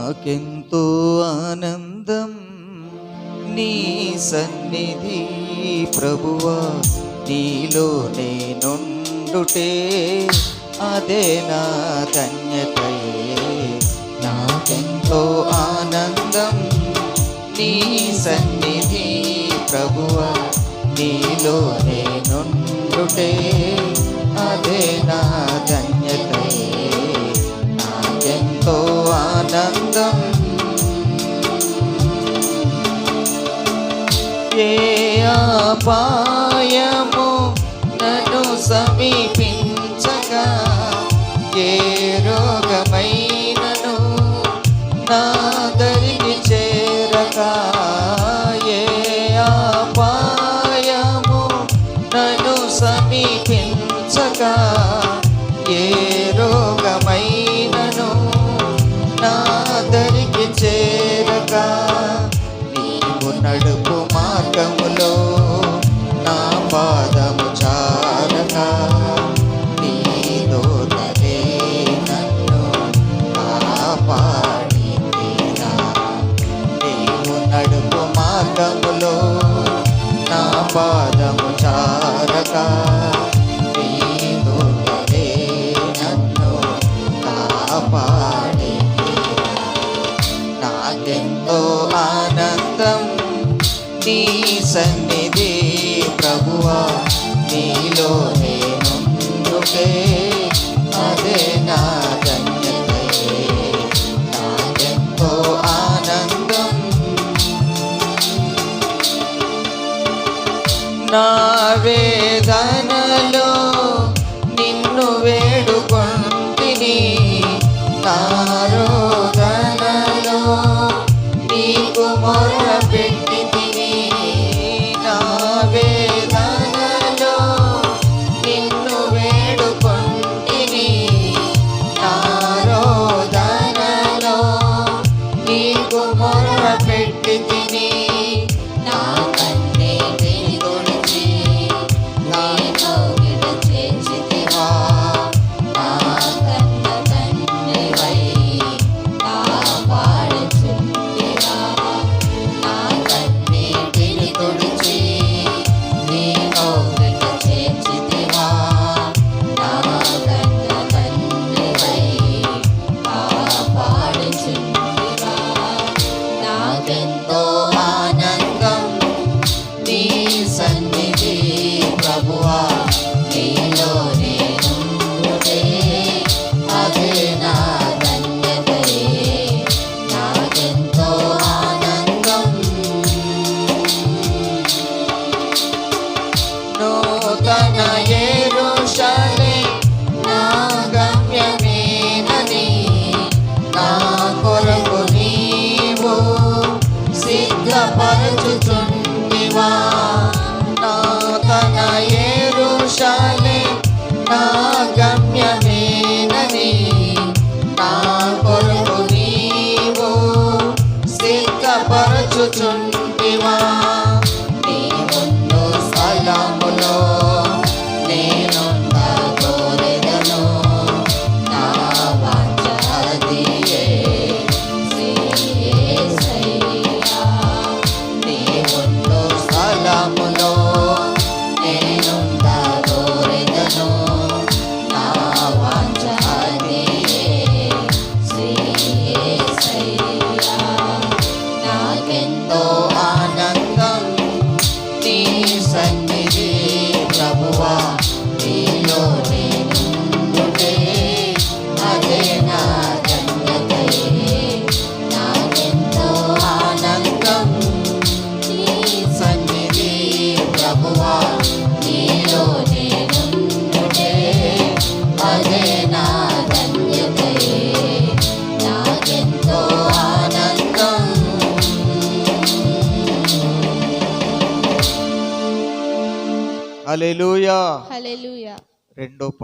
నాకెంతో ఆనందం. నీ సన్నిధి ప్రభువా నీలో నేనుండుటే అదే నా ధన్యతయే. నాకెంతో ఆనందం. నీ సన్నిధి ప్రభువా నీలో నేనుండుటే అదే నా ఏ అపాయము నన్ను సమీపించగా ఏ రోగమైనను నా దరికి చేరక ఏ అపాయము నన్ను సమీపించగా పాదములో నా పాదము చారక. నీలోనే నన్ను కాపాడితేనా నాకెంతో ఆనందం నీ సన్నిధి ప్రభువా. నీలో నేనుందుకే তোমার ব্যক্তি సిద్ధపరచుచుండివా నూతన యెరూషలే నా గమ్యమేనని నా కొరకు నీవు సిద్ధపరచుచుండివా? సన్నిధి హల్లెలూయా. రెండో